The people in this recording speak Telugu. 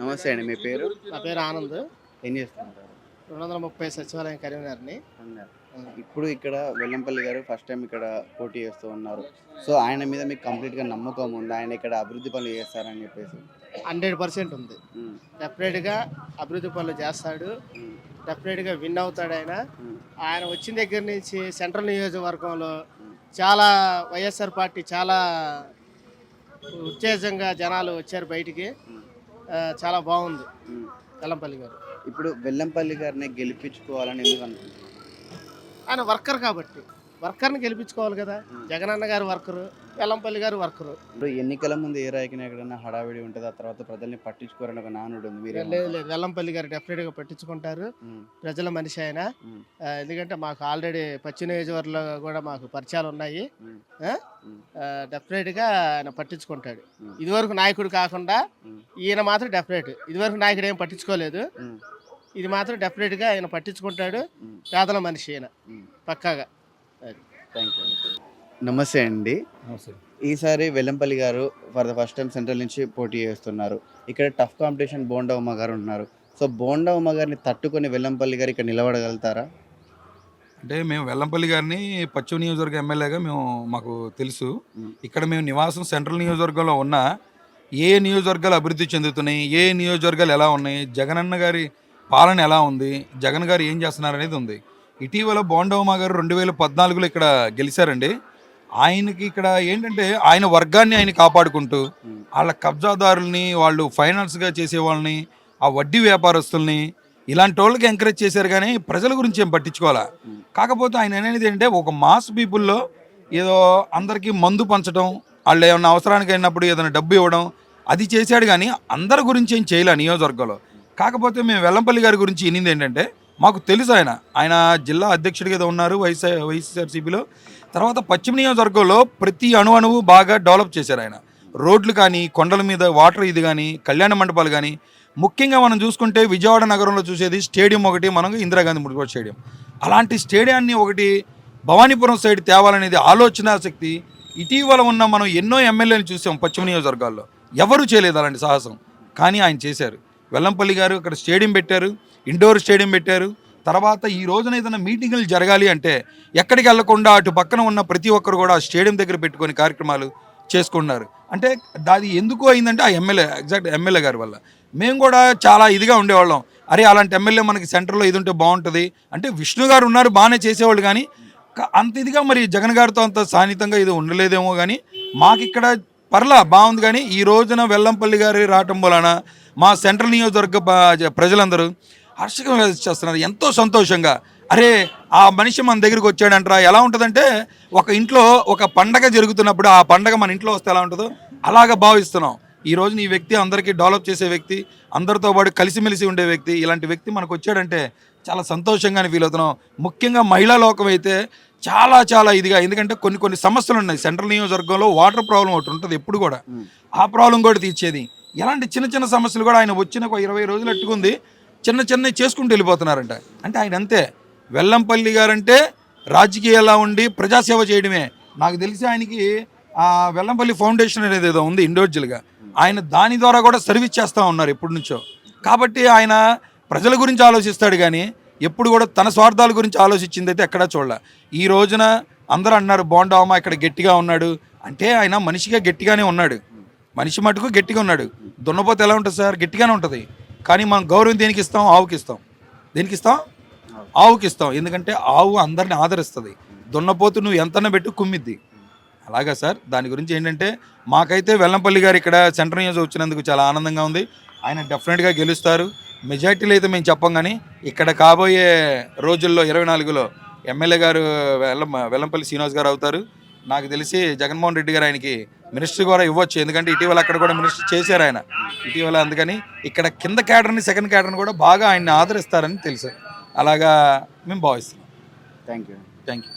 నమస్తే అండి మీ పేరు? నా పేరు ఆనంద్. ఏం చేస్తుంటారు రెండు వందల ముప్పై సచివాలయం కరీంనగర్ని. ఇప్పుడు ఇక్కడ వెల్లంపల్లి గారు ఫస్ట్ టైం ఇక్కడ పోటీ చేస్తూ ఉన్నారు. సో ఆయన మీద మీకు కంప్లీట్గా నమ్మకం ఉంది? ఆయన ఇక్కడ అభివృద్ధి పనులు చేస్తారని చెప్పేసి. హండ్రెడ్ పర్సెంట్ ఉంది. డెఫినెట్గా అభివృద్ధి పనులు చేస్తాడు. డెఫినెట్గా విన్ అవుతాడు ఆయన. ఆయన వచ్చిన దగ్గర నుంచి సెంట్రల్ నియోజకవర్గంలో చాలా వైఎస్ఆర్ పార్టీ చాలా ఉత్తేజంగా జనాలు వచ్చారు బయటికి. చాలా బాగుంది. వెల్లంపల్లి గారు. ఇప్పుడు వెల్లంపల్లి గారిని గెలిపించుకోవాలని ఎందుకు ఆయన వర్కర్ కాబట్టి. వర్కర్ని గెలిపించుకోవాలి కదా. జగనన్న గారు వర్కరు వెల్లంపల్లి గారు వర్కరు. ఇప్పుడు ఎన్నికల ముందు ఏ రాయకైనా ఎక్కడైనా హడావిడి ఉంటుంది ఆ తర్వాత ప్రజల్ని పట్టించుకోరని ఒక నానుడు ఉంది మీరు లేదు లేదు వెల్లంపల్లి గారు డెఫినెట్గా పట్టించుకుంటారు. ప్రజల మనిషి ఆయన. ఎందుకంటే మాకు ఆల్రెడీ పశ్చిమ నియోజకవర్గంలో కూడా మాకు పరిచయాలు ఉన్నాయి. డెఫినెట్గా ఆయన పట్టించుకుంటాడు. ఇదివరకు నాయకుడు కాకుండా. ఈయన మాత్రం డెఫినెట్ ఇదివరకు నాయకుడు ఏం పట్టించుకోలేదు. ఇది మాత్రం డెఫినెట్గా ఆయన పట్టించుకుంటాడు. పేదల మనిషి ఈయన. పక్కాగా. థ్యాంక్ యూ నమస్తే అండి. ఈసారి వెల్లంపల్లి గారు for the first time central నుంచి పోటీ చేస్తున్నారు. ఇక్కడ టఫ్ కాంపిటీషన్ బోండా ఉమ్మ గారు ఉంటున్నారు. సో బోండా ఉమ్మ గారిని తట్టుకొని వెల్లంపల్లి గారు ఇక్కడ నిలబడగలుగుతారా? అంటే మేము వెల్లంపల్లి గారిని పశ్చిమ నియోజకవర్గ ఎమ్మెల్యేగా మేము మాకు తెలుసు. ఇక్కడ మేము నివాసం సెంట్రల్ నియోజకవర్గంలో ఉన్న ఏ నియోజకవర్గాలు అభివృద్ధి చెందుతున్నాయి ఏ నియోజకవర్గాలు ఎలా ఉన్నాయి జగనన్న గారి పాలన ఎలా ఉంది జగన్ గారు ఏం చేస్తున్నారు అనేది ఉంది. ఇటీవల బోండవమ్మ గారు రెండు వేల పద్నాలుగులో ఇక్కడ గెలిచారండి. ఆయనకి ఇక్కడ ఏంటంటే ఆయన వర్గాన్ని ఆయన కాపాడుకుంటూ వాళ్ళ కబ్జాదారుల్ని వాళ్ళు ఫైనాన్స్గా చేసే వాళ్ళని ఆ వడ్డీ వ్యాపారస్తుల్ని ఇలాంటి వాళ్ళకి ఎంకరేజ్ చేశారు కానీ ప్రజల గురించి ఏం పట్టించుకోవాలా? కాకపోతే ఆయన అనేది ఏంటంటే ఒక మాస్ పీపుల్లో ఏదో అందరికీ మందు పంచడం వాళ్ళు ఏమన్నా అవసరానికి అయినప్పుడు ఏదైనా డబ్బు ఇవ్వడం అది చేశాడు కానీ అందరి గురించి ఏం చేయలే నియోజకవర్గంలో? కాకపోతే మేము వెల్లంపల్లి గారి గురించి వినింది ఏంటంటే మాకు తెలుసు ఆయన. ఆయన జిల్లా అధ్యక్షుడిగా ఏదో ఉన్నారు వైఎస్ఆర్ వైఎస్ఆర్సీపీలో. తర్వాత పశ్చిమ నియోజకవర్గంలో ప్రతి అణు అణువు బాగా డెవలప్ చేశారు ఆయన. రోడ్లు కానీ కొండల మీద వాటర్ ఇది కానీ కళ్యాణ మండపాలు కానీ. ముఖ్యంగా మనం చూసుకుంటే విజయవాడ నగరంలో చూసేది స్టేడియం ఒకటి మనం ఇందిరాగాంధీ మున్సిపల్ స్టేడియం. అలాంటి స్టేడియాన్ని ఒకటి భవానీపురం సైడ్ తేవాలనేది ఆలోచన శక్తి. ఇటీవల ఉన్న మనం ఎన్నో ఎమ్మెల్యేలు చూసాం పశ్చిమ నియోజకవర్గాల్లో. ఎవరూ చేయలేదు అలాంటి సాహసం. కానీ ఆయన చేశారు. వెల్లంపల్లి గారు అక్కడ స్టేడియం పెట్టారు ఇండోర్ స్టేడియం పెట్టారు. తర్వాత ఈ రోజున ఏదైనా మీటింగులు జరగాలి అంటే ఎక్కడికి వెళ్ళకుండా అటు పక్కన ఉన్న ప్రతి ఒక్కరు కూడా స్టేడియం దగ్గర పెట్టుకొని కార్యక్రమాలు చేసుకున్నారు అంటే అది ఎందుకు అయిందంటే ఆ ఎమ్మెల్యే ఎగ్జాక్ట్ ఎమ్మెల్యే గారి వల్ల. మేము కూడా చాలా ఇదిగా ఉండేవాళ్ళం. అరే అలాంటి ఎమ్మెల్యే మనకి సెంటర్లో ఇది ఉంటే బాగుంటుంది. అంటే విష్ణు గారు ఉన్నారు బాగానే చేసేవాళ్ళు కానీ అంత ఇదిగా మరి జగన్ గారితో అంత సాన్నిహితంగా ఇది ఉండలేదేమో కానీ మాకు ఇక్కడ పర్లా బాగుంది కానీ ఈ రోజున వెల్లంపల్లి గారి రావటం వలన మా సెంట్రల్ నియోజకవర్గ ప్రజలందరూ హర్షకం చేస్తున్నారు ఎంతో సంతోషంగా. అరే ఆ మనిషి మన దగ్గరికి వచ్చాడంటరా. ఎలా ఉంటుందంటే ఒక ఇంట్లో ఒక పండగ జరుగుతున్నప్పుడు ఆ పండగ మన ఇంట్లో వస్తే ఎలా ఉంటుందో అలాగా భావిస్తున్నాం. ఈ రోజు ఈ వ్యక్తి అందరికీ డెవలప్ చేసే వ్యక్తి అందరితో పాటు కలిసిమెలిసి ఉండే వ్యక్తి ఇలాంటి వ్యక్తి మనకు వచ్చాడంటే చాలా సంతోషంగానే ఫీల్ అవుతున్నాం. ముఖ్యంగా మహిళా లోకం అయితే చాలా చాలా ఇదిగా. ఎందుకంటే కొన్ని కొన్ని సమస్యలు ఉన్నాయి. సెంట్రల్ నియోజకవర్గంలో వాటర్ ప్రాబ్లం ఒకటి ఉంటుంది ఎప్పుడు కూడా. ఆ ప్రాబ్లం కూడా తీర్చేది. ఎలాంటి చిన్న చిన్న సమస్యలు కూడా ఆయన వచ్చిన ఒక ఇరవై రోజులు అట్టుకుంది. చిన్న చిన్న చేసుకుంటూ వెళ్ళిపోతున్నారంట. అంటే ఆయన అంతే. వెల్లంపల్లి గారంటే రాజకీయాల్లో ఉండి ప్రజాసేవ చేయడమే. నాకు తెలిసి ఆయనకి ఆ వెల్లంపల్లి ఫౌండేషన్ అనేది ఏదో ఉంది ఇండివిజువల్గా. ఆయన దాని ద్వారా కూడా సర్వీస్ చేస్తూ ఉన్నారు ఎప్పటి నుంచో. కాబట్టి ఆయన ప్రజల గురించి ఆలోచిస్తాడు కానీ ఎప్పుడు కూడా తన స్వార్థాల గురించి ఆలోచించింది అయితే ఎక్కడా చూడలే. ఈ రోజున అందరూ అన్నారు బాగుంటావమ్మా ఇక్కడ గట్టిగా ఉన్నాడు. అంటే ఆయన మనిషిగా గట్టిగానే ఉన్నాడు. మనిషి మటుకు గట్టిగా ఉన్నాడు. దున్నపోతే ఎలా ఉంటుంది సార్? గట్టిగానే ఉంటుంది. కానీ మనం గౌరవం దేనికి ఇస్తాం? ఆవుకి ఇస్తాం. దేనికి ఇస్తాం? ఆవుకి ఇస్తాం. ఎందుకంటే ఆవు అందరిని ఆదరిస్తుంది. దున్నపోతు నువ్వు ఎంతన్నా పెట్టి కుమ్మిద్ది. అలాగా సార్. దాని గురించి ఏంటంటే మాకైతే వెల్లంపల్లి గారు ఇక్కడ సెంట్రల్ న్యూస్ వచ్చినందుకు చాలా ఆనందంగా ఉంది. ఆయన డెఫినెట్గా గెలుస్తారు. మెజార్టీలు అయితే మేము చెప్పం కానీ ఇక్కడ కాబోయే రోజుల్లో ఇరవై నాలుగులో ఎమ్మెల్యే గారు వెల్లం వెల్లంపల్లి శ్రీనివాస్ గారు అవుతారు. నాకు తెలిసి జగన్మోహన్ రెడ్డి గారు ఆయనకి మినిస్టర్ కూడా ఇవ్వచ్చు. ఎందుకంటే ఇటీవల అక్కడ కూడా మినిస్టర్ చేశారు ఆయన. ఇటీవల అందుకని ఇక్కడ కింద క్యాడర్ని సెకండ్ క్యాడర్ని కూడా బాగా ఆయన్ని ఆదరిస్తారని తెలుసు. అలాగా మేము భావిస్తున్నాం. Thank you thank you